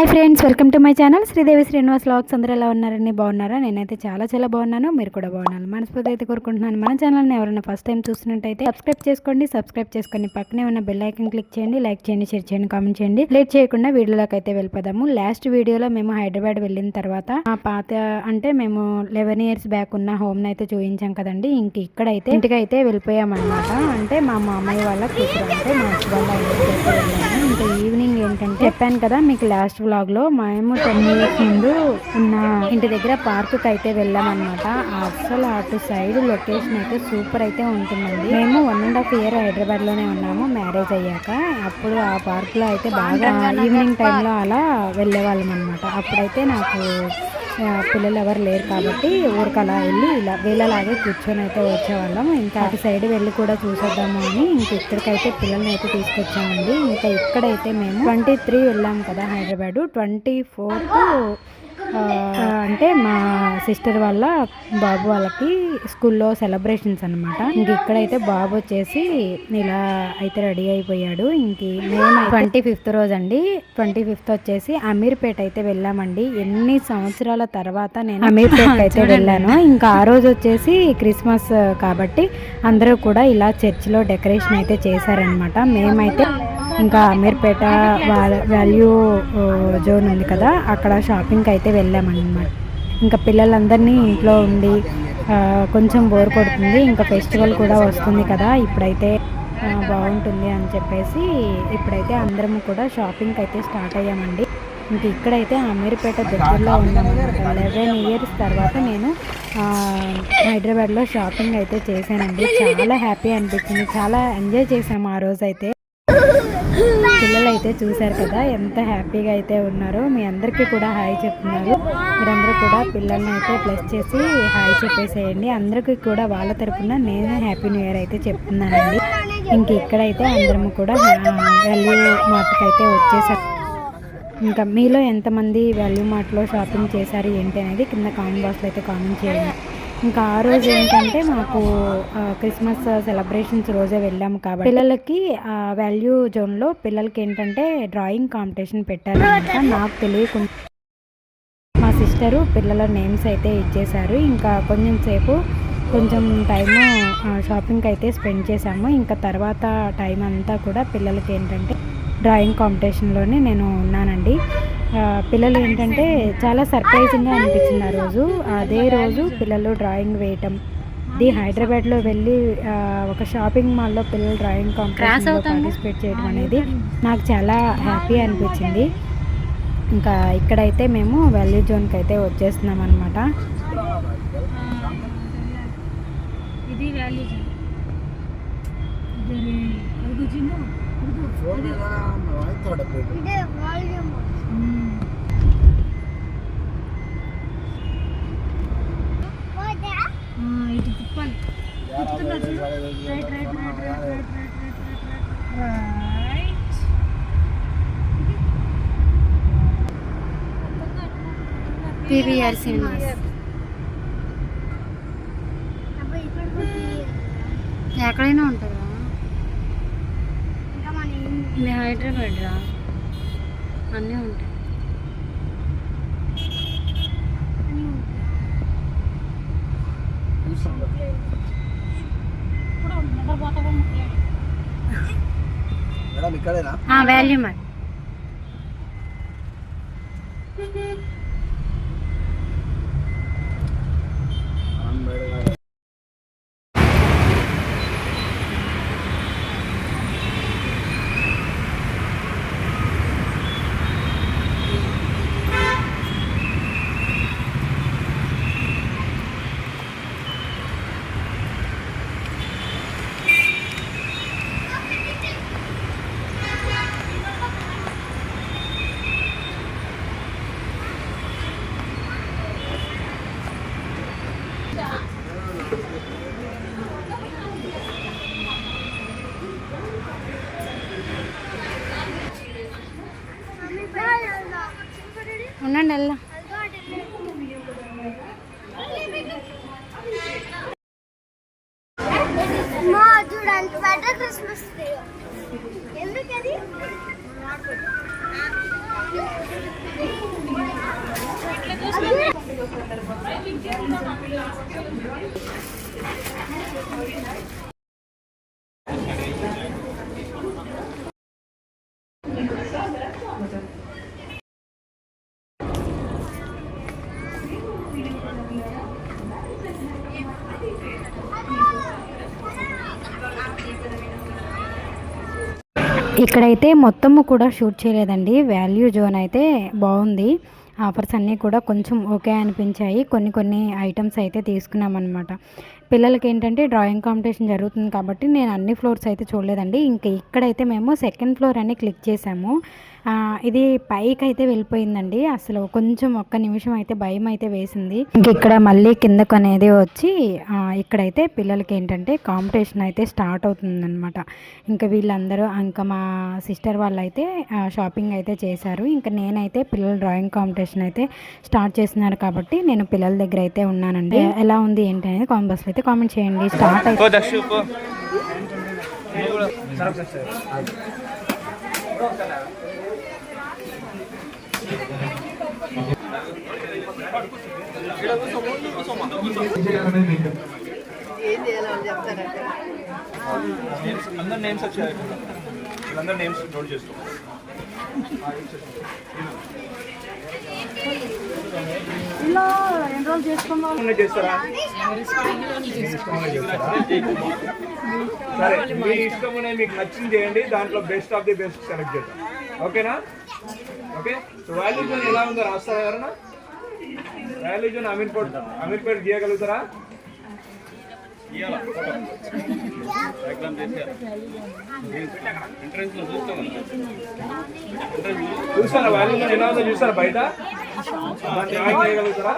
Hi friends welcome to my channel. Sridevi Srinivas vlogs అందరూ ఎలా ఉన్నారని బాగున్నారా? నేనైతే చాలా చాలా బాగున్నాను. మీరు కూడా బాగున్నాను మనస్ఫూర్తి అయితే కోరుకుంటున్నాను. మన ఛానల్ని ఎవరైనా ఫస్ట్ టైం చూస్తున్నట్టయితే సబ్స్క్రైబ్ చేసుకోండి. సబ్స్క్రైబ్ చేసుకొని పక్కనే ఉన్న బెల్ ఐకన్ క్లిక్ చేయండి. లైక్ చేయండి షేర్ చేయండి కామెంట్ చేయండి. లేట్ చేయకుండా వీడియోలోకి అయితే వెళ్ళిపోదాము. లాస్ట్ వీడియోలో మేము హైదరాబాద్ వెళ్ళిన తర్వాత మా పాత అంటే మేము లెవెన్ ఇయర్స్ బ్యాక్ ఉన్న హోమ్ని అయితే చూపించాం కదండి. ఇంక ఇక్కడైతే ఇంటికి అయితే వెళ్ళిపోయామన్నమాట. అంటే మా మామయ్య వాళ్ళ కూతురు అంటే మా వాళ్ళ ఇంటికి అయితే వెళ్ళాము ఇంకా ఈవినింగ్ ఏంటంటే చెప్పాను కదా మీకు లాస్ట్ వ్లాగ్లో మేము టెన్ ఇయర్స్ ముందు ఉన్న ఇంటి దగ్గర పార్క్కి అయితే వెళ్ళామన్నమాట. అసలు అటు సైడ్ లొకేషన్ అయితే సూపర్ అయితే ఉంటుందండి. మేము వన్ అండ్ హాఫ్ ఇయర్ హైదరాబాద్లోనే ఉన్నాము మ్యారేజ్ అయ్యాక. అప్పుడు ఆ పార్క్లో అయితే బాగా ఈవినింగ్ టైంలో అలా వెళ్ళేవాళ్ళం అనమాట అప్పుడైతే నాకు పిల్లలు ఎవరు లేరు కాబట్టి ఊరికి అలా వెళ్ళి ఇలా వీళ్ళలాగే కూర్చొని అయితే వచ్చేవాళ్ళం. ఇంకా అటు సైడ్ వెళ్ళి కూడా చూసేద్దాము అని ఇంక ఇక్కడికైతే పిల్లల్ని అయితే తీసుకొచ్చామండి. ఇంకా ఇక్కడైతే మేము ట్వంటీ త్రీ వెళ్ళాం కదా హైదరాబాద్. ట్వంటీ ఫోర్త్ అంటే మా సిస్టర్ వాళ్ళ బాబు వాళ్ళకి స్కూల్లో సెలబ్రేషన్స్ అనమాట ఇంక ఇక్కడైతే బాబు వచ్చేసి ఇలా అయితే రెడీ అయిపోయాడు. ఇంక మేము ట్వంటీ ఫిఫ్త్ రోజు అండి ట్వంటీ ఫిఫ్త్ వచ్చేసి అమీర్పేట అయితే వెళ్ళామండి. ఎన్ని సంవత్సరాల తర్వాత నేను అమీర్పేట అయితే వెళ్ళాను. ఇంకా ఆ రోజు వచ్చేసి క్రిస్మస్ కాబట్టి అందరూ కూడా ఇలా చర్చిలో డెకరేషన్ అయితే చేశారనమాట మేమైతే ఇంకా అమీర్పేట వాల్యూ జోన్ ఉంది కదా అక్కడ షాపింగ్కి అయితే వెళ్ళామన్నమాట. ఇంకా పిల్లలందరినీ ఇంట్లో ఉండి కొంచెం బోర్ కొడుతుంది. ఇంకా ఫెస్టివల్ కూడా వస్తుంది కదా ఇప్పుడైతే బాగుంటుంది అని చెప్పేసి ఇప్పుడైతే అందరం కూడా షాపింగ్కి అయితే స్టార్ట్ అయ్యామండి. ఇంక ఇక్కడైతే అమీర్పేట దగ్గరలో ఉన్నామన్నమాట. లెవెన్ ఇయర్స్ తర్వాత నేను హైదరాబాద్లో షాపింగ్ అయితే చేశానండి. చాలా హ్యాపీ అనిపించింది. చాలా ఎంజాయ్ చేసాము ఆ రోజు అయితే చూశారు కదా ఎంత హ్యాపీగా అయితే ఉన్నారో. మీ అందరికీ కూడా హాయ్ చెప్తున్నారు. మీరందరూ కూడా పిల్లల్ని అయితే ప్లస్ చేసి హాయ్ చెప్పేసేయండి. అందరికీ కూడా వాళ్ళ తరఫున నేను హ్యాపీ న్యూ ఇయర్ అయితే చెప్తున్నానండి. ఇంక ఇక్కడైతే అందరం కూడా వాల్యూ మార్ట్కి అయితే వచ్చేసారు ఇంకా మీలో ఎంతమంది వాల్యూ మార్ట్లో షాపింగ్ చేశారు ఏంటి అనేది కింద కామెంట్ బాక్స్లో అయితే కామెంట్ చేయండి. ఇంకా ఆ రోజు ఏంటంటే మాకు క్రిస్మస్ సెలబ్రేషన్స్ రోజే వెళ్ళాము కాబట్టి పిల్లలకి ఆ వాల్యూ జోన్లో పిల్లలకి ఏంటంటే డ్రాయింగ్ కాంపిటీషన్ పెట్టారనమాట నాకు తెలియకుండా మా సిస్టరు పిల్లల నేమ్స్ అయితే ఇచ్చేశారు. ఇంకా కొంచెం సేపు కొంచెం టైము షాపింగ్కి అయితే స్పెండ్ చేశాము. ఇంకా తర్వాత టైం అంతా కూడా పిల్లలకి ఏంటంటే డ్రాయింగ్ కాంపిటీషన్లోనే నేను ఉన్నానండి. పిల్లలు ఏంటంటే చాలా సర్ప్రైజింగ్గా అనిపించింది ఆ రోజు అదే రోజు పిల్లలు డ్రాయింగ్ వేయటం ఇది హైదరాబాద్లో వెళ్ళి ఒక షాపింగ్ మాల్లో పిల్లలు డ్రాయింగ్ కాంపిటీషన్లో పార్టిసిపేట్ చేయడం అనేది నాకు చాలా హ్యాపీ అనిపించింది ఇంకా ఇక్కడైతే మేము వాల్యూ జోన్కి అయితే వచ్చేస్తున్నాం అనమాట ఇది వాల్యూ ఇది పీవీఆర్ సినిమాస్. ఎక్కడైనా ఉంటుందా? ఇది హైదరాబాద్ రా అన్నీ ఉంటాయి. మేడం ఇక్కడేనా దానికి బెటర్ క్రిస్మస్ ఎందుకది? ఇక్కడైతే మొత్తము కూడా షూట్ చేయలేదండి. వాల్యూ జోన్ అయితే బాగుంది. ఆఫర్స్ అన్నీ కూడా కొంచెం ఓకే అనిపించాయి. కొన్ని కొన్ని ఐటమ్స్ అయితే తీసుకున్నామన్నమాట. పిల్లలకి ఏంటంటే డ్రాయింగ్ కాంపిటీషన్ జరుగుతుంది కాబట్టి నేను అన్ని ఫ్లోర్స్ అయితే చూడలేదండి. ఇంకా ఇక్కడైతే మేము సెకండ్ ఫ్లోర్ అని క్లిక్ చేసాము. ఇది పైకి అయితే వెళ్ళిపోయిందండి. అసలు కొంచెం ఒక్క నిమిషం అయితే భయం అయితే వేసింది. ఇంక ఇక్కడ మళ్ళీ కిందకు అనేది వచ్చి ఇక్కడైతే పిల్లలకి ఏంటంటే కాంపిటీషన్ అయితే స్టార్ట్ అవుతుందన్నమాట. ఇంకా వీళ్ళందరూ ఇంకా మా సిస్టర్ వాళ్ళు అయితే షాపింగ్ అయితే చేశారు. ఇంకా నేనైతే పిల్లల డ్రాయింగ్ కాంపిటీషన్ అయితే స్టార్ట్ చేస్తున్నారు కాబట్టి నేను పిల్లల దగ్గర అయితే ఉన్నానండి. ఎలా ఉంది ఏంటి అనేది కామెంట్ బాక్స్లో అయితే కామెంట్ చేయండి. స్టార్ట్ అయితే అందరు నేమ్స్ వచ్చాయి. నేమ్స్ నోట్ చేసుకో. ఇలా ఎన్రోల్ చేసుకున్నాం ఉన్నాయి చేస్తారా? సరే మీ ఇష్టం ఉన్నాయి మీకు నచ్చింది చేయండి దాంట్లో best of the best select చేద్దాం. ఓకేనా? ఓకే? సో వాల్యూ జోన్ ఎలా ఉందో రాస్తారా ఎవరన్నా వాల్యూ జోన్ అమీర్పేట్ అమీర్పేట్ గీయగలుగుతారా? చూస్తారా వాల్యూ జోన్ ఎలా ఉందో? చూస్తారా బయట? దాన్ని దక్షిణ చేయగలుగుతారా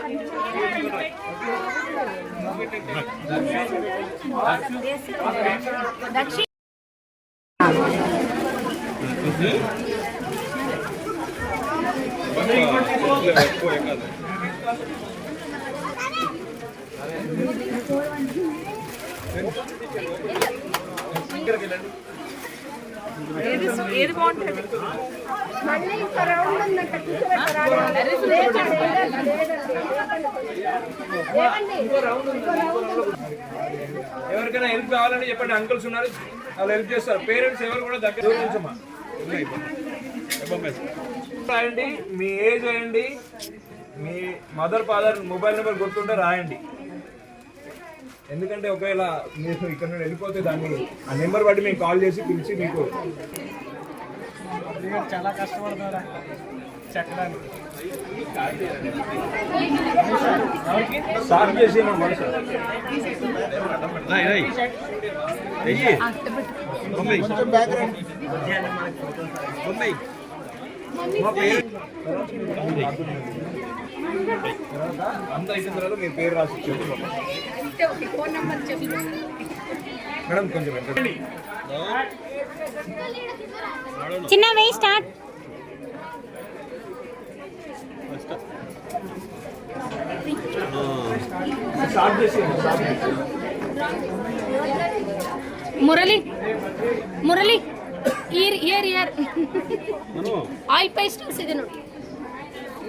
ఏది బాగుంటుంది? ఎవరికైనా హెల్ప్ కావాలని చెప్పండి. అంకుల్స్ ఉన్నారు. వాళ్ళు హెల్ప్ చేస్తారు. పేరెంట్స్ ఎవరు కూడా దగ్గర. రాయండి. మీ ఏజ్ వేయండి. మీ మదర్ ఫాదర్ మొబైల్ నెంబర్ గుర్తుంటే రాయండి. ఎందుకంటే ఒకవేళ మీరు ఇక్కడ నుండి వెళ్ళిపోతే దాన్ని ఆ నెంబర్ బట్టి మేము కాల్ చేసి పిలిచి మీకు చాలా కష్టపడతారా చెక్కడానికి స్టార్ట్ చేసి మా పేరు అంతా అయిన తర్వాత మీ పేరు రాసి ఇచ్చేది మేడం కొంచెం వెంటనే చిన్న వెయ్యి స్టార్ట్ స్టార్ట్ చేసి స్టార్ట్ చేసి Murali Murali year year year oil pastels ಇದೆ ನೋಡಿ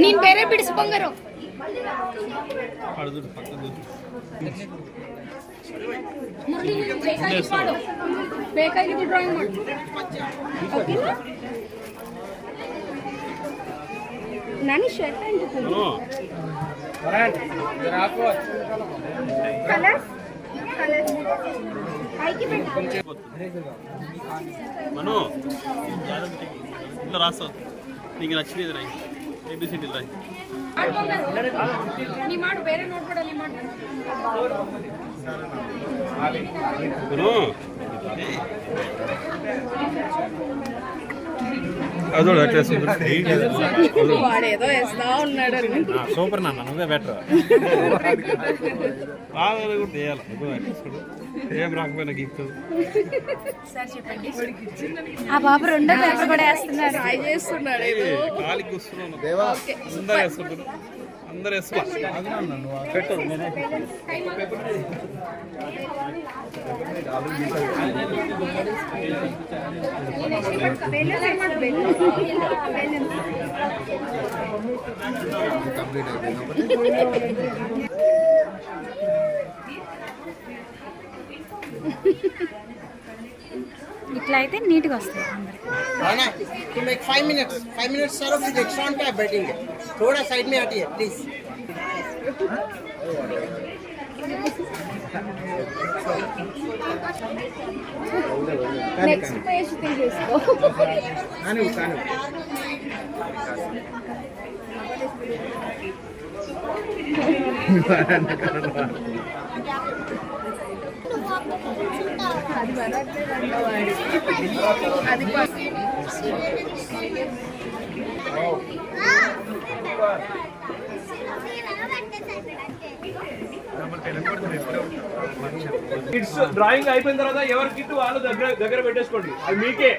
ನೀನ್ ಬೇರೆ ಬಿಡಿಸು ಬಂಗಾರು ಬೇಕಾಗಿದ್ದು ಡ್ರಾಯಿಂಗ್ ಮಾಡು ನಾನು ಶರ್ಟ್ ಕಲರ್ಸ್ ಕಲರ್ಸ್ ಆಯ್ಕೆ ಬೇಕು మనో. ఇలా రాస్తావు. నీకు నచ్చినది రాయి. ఏబిసిడీలు రాయి. మనో వేసుకుంటాడు. వాడేదో వేస్తా ఉన్నాడు. సూపర్ నాన్న నువ్వే బెటర్. ఏం రాకపోయినా గీక్తు ఆ బాబు రెండో పేపర్ కూడా వేస్తున్నాడు ట్రై చేస్తున్నాడు ఏదో కాలికి వస్తున్నాను అందరు వేసుకో. ఇట్లా అయితే నీట్గా వస్తుంది five minutes five minutes sir of the extra అంటే బెట్టింగ్ एक्स्ट्रा ऑन क्या बैटिंग है थोड़ा साइड में हटिए प्लीज నెక్స్ట్ పేజ్ తీసేసుకో అది కిట్స్ డ్రాయింగ్ అయిపోయిన తర్వాత ఎవరి కిట్ వాళ్ళు దగ్గర దగ్గర పెట్టేసుకోండి. అది మీకే.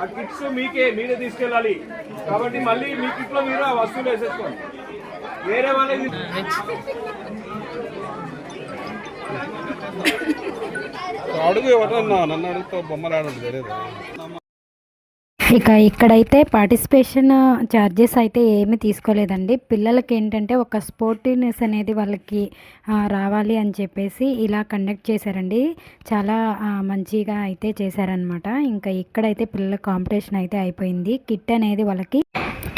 ఆ కిట్స్ మీకే మీరే తీసుకెళ్ళాలి. కాబట్టి మళ్ళీ మీ కిట్లో మీరు ఆ వస్తువులు వేసేసుకోండి. వేరే వాళ్ళకి అడుగు ఎవరన్నా నన్ను అడుగుతా బొమ్మలు ఆడండి తెలియదు ఇక ఇక్కడైతే పార్టిసిపేషన్ ఛార్జెస్ అయితే ఏమీ తీసుకోలేదండి. పిల్లలకి ఏంటంటే ఒక స్పోర్టివ్నెస్ అనేది వాళ్ళకి రావాలి అని చెప్పేసి ఇలా కండక్ట్ చేశారండి. చాలా మంచిగా అయితే చేశారనమాట ఇంకా ఇక్కడైతే పిల్లల కాంపిటీషన్ అయితే అయిపోయింది. కిట్ అనేది వాళ్ళకి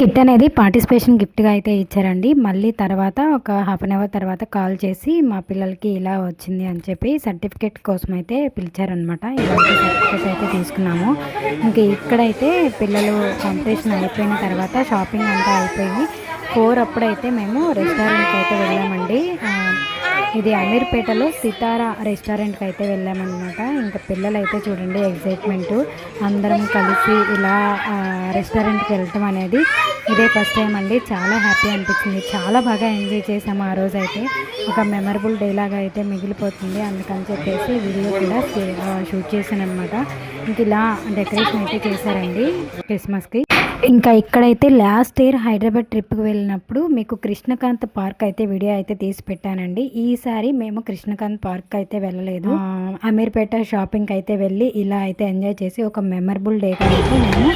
కిట్ అనేది పార్టిసిపేషన్ గిఫ్ట్గా అయితే ఇచ్చారండి. మళ్ళీ తర్వాత ఒక హాఫ్ అన్ అవర్ తర్వాత కాల్ చేసి మా పిల్లలకి ఇలా వచ్చింది అని చెప్పి సర్టిఫికేట్ కోసం అయితే పిలిచారనమాట ఇలాంటి సర్టిఫికేట్ అయితే తీసుకున్నాము. ఇంకా ఇక్కడైతే పిల్లలు కాంపిటీషన్ అయిపోయిన తర్వాత షాపింగ్ అంతా అయిపోయి ఫోర్ అప్పుడైతే మేము రెస్టారెంట్కి అయితే వెళ్ళామండి. ఇది అమీర్పేటలో సితారా రెస్టారెంట్కి అయితే వెళ్ళామన్నమాట. ఇంకా పిల్లలు అయితే చూడండి ఎగ్జైట్మెంట్ అందరం కలిసి ఇలా రెస్టారెంట్కి వెళ్ళటం అనేది ఇదే ఫస్ట్ టైం అండి. చాలా హ్యాపీ అనిపించింది. చాలా బాగా ఎంజాయ్ చేసాము ఆ రోజు అయితే ఒక మెమరబుల్ డే లాగా అయితే మిగిలిపోతుంది. అందుకని చెప్పేసి వీడియో కూడా షూట్ చేశాను అనమాట ఇంక ఇలా డెకరేషన్ అయితే చేశారండి క్రిస్మస్కి. ఇంకా ఇక్కడైతే లాస్ట్ ఇయర్ హైదరాబాద్ ట్రిప్కి వెళ్ళినప్పుడు మీకు కృష్ణకాంత్ పార్క్ అయితే వీడియో అయితే తీసి పెట్టానండి. ఈసారి మేము కృష్ణకాంత్ పార్క్ అయితే వెళ్ళలేదు. అమీర్పేట షాపింగ్కి అయితే వెళ్ళి ఇలా అయితే ఎంజాయ్ చేసి ఒక మెమరబుల్ డేగా అయితే మేము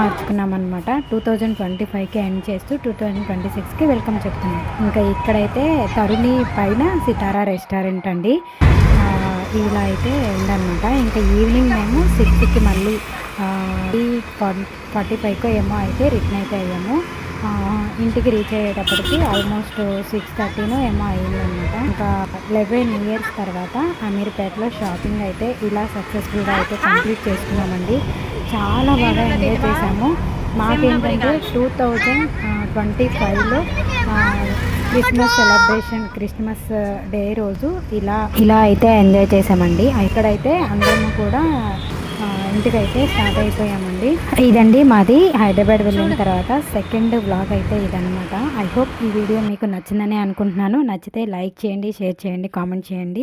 మార్చుకున్నాం అనమాట టూ థౌజండ్ ట్వంటీ ఫైవ్కి ఎండ్ చేస్తూ టూ థౌజండ్ ట్వంటీ సిక్స్కి వెల్కమ్ చెప్తున్నాం. ఇంకా ఇక్కడైతే తరుణి పైన సితారా రెస్టారెంట్ అండి. ఇలా అయితే ఉందన్నమాట. ఇంకా ఈవినింగ్ మేము సిక్స్కి మళ్ళీ ఫార్టీ ఫార్టీ ఫైవ్కో ఏమో అయితే రిటర్న్ అయితే అయ్యాము ఇంటికి రీచ్ అయ్యేటప్పటికి ఆల్మోస్ట్ సిక్స్ థర్టీనో ఏమో అనమాట ఇంకా లెవెన్ ఇయర్స్ తర్వాత అమీర్పేటలో షాపింగ్ అయితే ఇలా సక్సెస్ఫుల్గా అయితే కంప్లీట్ చేసుకున్నామండి. చాలా బాగా ఎంజాయ్ చేసాము మాకేంటంటే టూ థౌజండ్ ట్వంటీ ఫైవ్లో క్రిస్మస్ సెలబ్రేషన్ క్రిస్మస్ డే రోజు ఇలా ఇలా అయితే ఎంజాయ్ చేసామండి ఇక్కడైతే అందరము కూడా ఇంటికైతే స్టార్ట్ అయిపోయామండి. ఇదండి మాది హైదరాబాద్ వెళ్ళిన తర్వాత సెకండ్ వ్లాగ్ అయితే ఇదనమాట ఐ హోప్ ఈ వీడియో మీకు నచ్చిందని అనుకుంటున్నాను. నచ్చితే లైక్ చేయండి షేర్ చేయండి కామెంట్ చేయండి.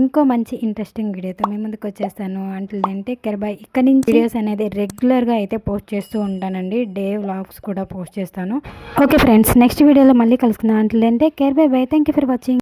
ఇంకో మంచి ఇంట్రెస్టింగ్ వీడియోతో మీ ముందుకు వచ్చేస్తాను. అంటే ఏంటి కెర్బాయ్ ఇక్కడ నుంచి వీడియోస్ అనేది రెగ్యులర్గా అయితే పోస్ట్ చేస్తూ ఉంటానండి. డే వ్లాగ్స్ కూడా పోస్ట్ చేస్తాను. ఓకే ఫ్రెండ్స్ నెక్స్ట్ వీడియోలో మళ్ళీ కలుసుకుందాం. అంటే care bye bye thank you for watching